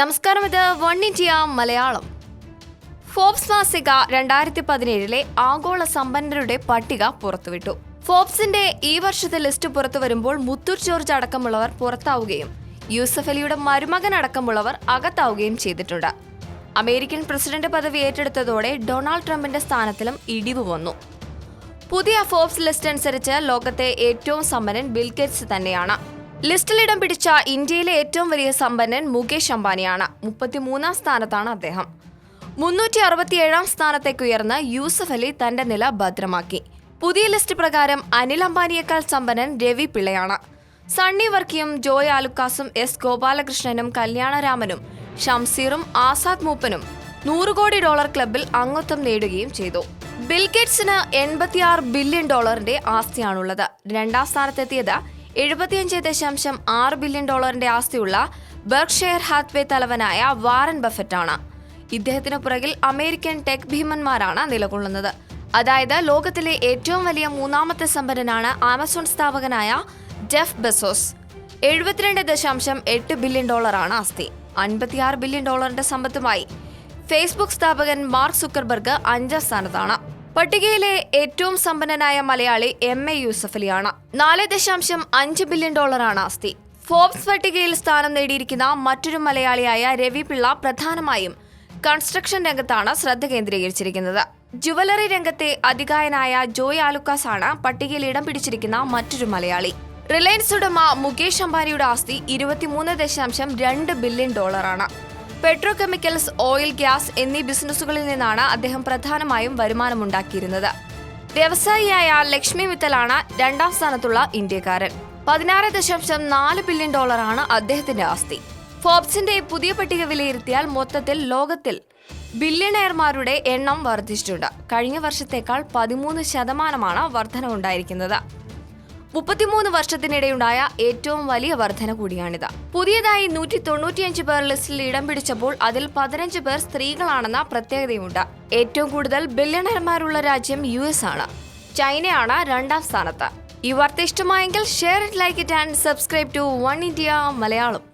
നമസ്കാരം ഇത് one India Malayalam. Forbes മാസിക രണ്ടായിരത്തി പതിനേഴിലെ ആഗോള സമ്പന്നരുടെ പട്ടിക പുറത്തുവിട്ടു. ഫോബ്സിന്റെ ഈ വർഷത്തെ ലിസ്റ്റ് പുറത്തു വരുമ്പോൾ മുത്തൂർ ജോർജ് അടക്കമുള്ളവർ പുറത്താവുകയും യൂസഫ് അലിയുടെ മരുമകൻ അടക്കമുള്ളവർ അകത്താവുകയും ചെയ്തിട്ടുണ്ട്. അമേരിക്കൻ പ്രസിഡന്റ് പദവി ഏറ്റെടുത്തതോടെ ഡൊണാൾഡ് ട്രംപിന്റെ സ്ഥാനത്തിലും ഇടിവ് വന്നു. പുതിയ ഫോർബ്സ് ലിസ്റ്റ് അനുസരിച്ച് ലോകത്തെ ഏറ്റവും സമ്പന്നൻ ബിൽഗേറ്റ്സ് തന്നെയാണ്. ലിസ്റ്റിൽ ഇടം പിടിച്ച ഇന്ത്യയിലെ ഏറ്റവും വലിയ സമ്പന്നൻ മുകേഷ് അംബാനിയാണ്. മുപ്പത്തിമൂന്നാം സ്ഥാനത്താണ് അദ്ദേഹം. മുന്നൂറ്റി അറുപത്തിയേഴാം സ്ഥാനത്തേക്ക് ഉയർന്ന് യൂസഫ് അലി തന്റെ നില ഭദ്രമാക്കി. പുതിയ ലിസ്റ്റ് പ്രകാരം അനിൽ അംബാനിയേക്കാൾ സമ്പന്നൻ രവി പിള്ളയാണ്. സണ്ണി വർക്കിയും ജോയ് ആലുക്കാസും എസ് ഗോപാലകൃഷ്ണനും കല്യാണരാമനും ഷംസീറും ആസാദ് മൂപ്പനും നൂറ് കോടി ഡോളർ ക്ലബിൽ അംഗത്വം നേടുകയും ചെയ്തു. ബിൽ ഗേറ്റ്സിന് എൺപത്തിയാറ് ബില്യൺ ഡോളറിന്റെ ആസ്തിയാണുള്ളത്. രണ്ടാം സ്ഥാനത്തെത്തിയത് എഴുപത്തിയഞ്ച് ദശാംശം ആറ് ബില്യൺ ഡോളറിന്റെ ആസ്തിയുള്ള ബർക്ക്ഷയർ ഹാത്വേ തലവനായ വാറൻ ബഫറ്റാണ്. ഇദ്ദേഹത്തിന് പുറകിൽ അമേരിക്കൻ ടെക് ഭീമന്മാരാണ് നിലകൊള്ളുന്നത്. അതായത് ലോകത്തിലെ ഏറ്റവും വലിയ മൂന്നാമത്തെ സമ്പന്നനാണ് ആമസോൺ സ്ഥാപകനായ ജെഫ് ബെസോസ്. എഴുപത്തിരണ്ട് ദശാംശം എട്ട് ബില്യൺ ഡോളറാണ് ആസ്തി. അൻപത്തിയാറ് ബില്യൺ ഡോളറിന്റെ സമ്പത്തുമായി ഫേസ്ബുക്ക് സ്ഥാപകൻ മാർക്ക് സുക്കർബർഗ് അഞ്ചാം സ്ഥാനത്താണ്. പട്ടികയിലെ ഏറ്റവും സമ്പന്നനായ മലയാളി എം എ യൂസഫലിയാണ്. നാല് ദശാംശം അഞ്ച് ബില്യൺ ഡോളറാണ് ആസ്തി. ഫോബ്സ് പട്ടികയിൽ സ്ഥാനം നേടിയിരിക്കുന്ന മറ്റൊരു മലയാളിയായ രവി പിള്ള പ്രധാനമായും കൺസ്ട്രക്ഷൻ രംഗത്താണ് ശ്രദ്ധ കേന്ദ്രീകരിച്ചിരിക്കുന്നത്. ജുവലറി രംഗത്തെ അധികായനായ ജോയ് ആലുക്കാസ് ആണ് പട്ടികയിൽ ഇടം പിടിച്ചിരിക്കുന്ന മറ്റൊരു മലയാളി. റിലയൻസ് ഉടമ മുകേഷ് അംബാനിയുടെ ആസ്തി ഇരുപത്തിമൂന്ന് ദശാംശം രണ്ട് ബില്യൺ ഡോളറാണ്. പെട്രോ കെമിക്കൽസ് ഓയിൽ ഗ്യാസ് എന്നീ ബിസിനസ്സുകളിൽ നിന്നാണ് അദ്ദേഹം പ്രധാനമായും വരുമാനമുണ്ടാക്കിയിരുന്നത്. വ്യവസായിയായ ലക്ഷ്മി മിത്തലാണ് രണ്ടാം സ്ഥാനത്തുള്ള ഇന്ത്യക്കാരൻ. പതിനാറ് ദശാംശം നാല് ബില്യൺ ഡോളറാണ് അദ്ദേഹത്തിന്റെ ആസ്തി. ഫോബ്സിന്റെ പുതിയ പട്ടിക വിലയിരുത്തിയാൽ മൊത്തത്തിൽ ലോകത്തിൽ ബില്യണയർമാരുടെ എണ്ണം വർദ്ധിച്ചിട്ടുണ്ട്. കഴിഞ്ഞ വർഷത്തേക്കാൾ പതിമൂന്ന് ശതമാനമാണ് വർധന ഉണ്ടായിരിക്കുന്നത് മുപ്പത്തിമൂന്ന് വർഷത്തിനിടെയുണ്ടായ ഏറ്റവും വലിയ വർധന കൂടിയാണിത്. പുതിയതായി നൂറ്റി തൊണ്ണൂറ്റിയഞ്ച് പേർ ലിസ്റ്റിൽ ഇടം പിടിച്ചപ്പോൾ അതിൽ പതിനഞ്ച് പേർ സ്ത്രീകളാണെന്ന പ്രത്യേകതയുണ്ട്. ഏറ്റവും കൂടുതൽ ബില്യണർമാരുള്ള രാജ്യം യു എസ് ആണ്. ചൈനയാണ് രണ്ടാം സ്ഥാനത്ത്. ഈ വാർത്ത ഇഷ്ടമായെങ്കിൽ share it like it and subscribe to one India Malayalam.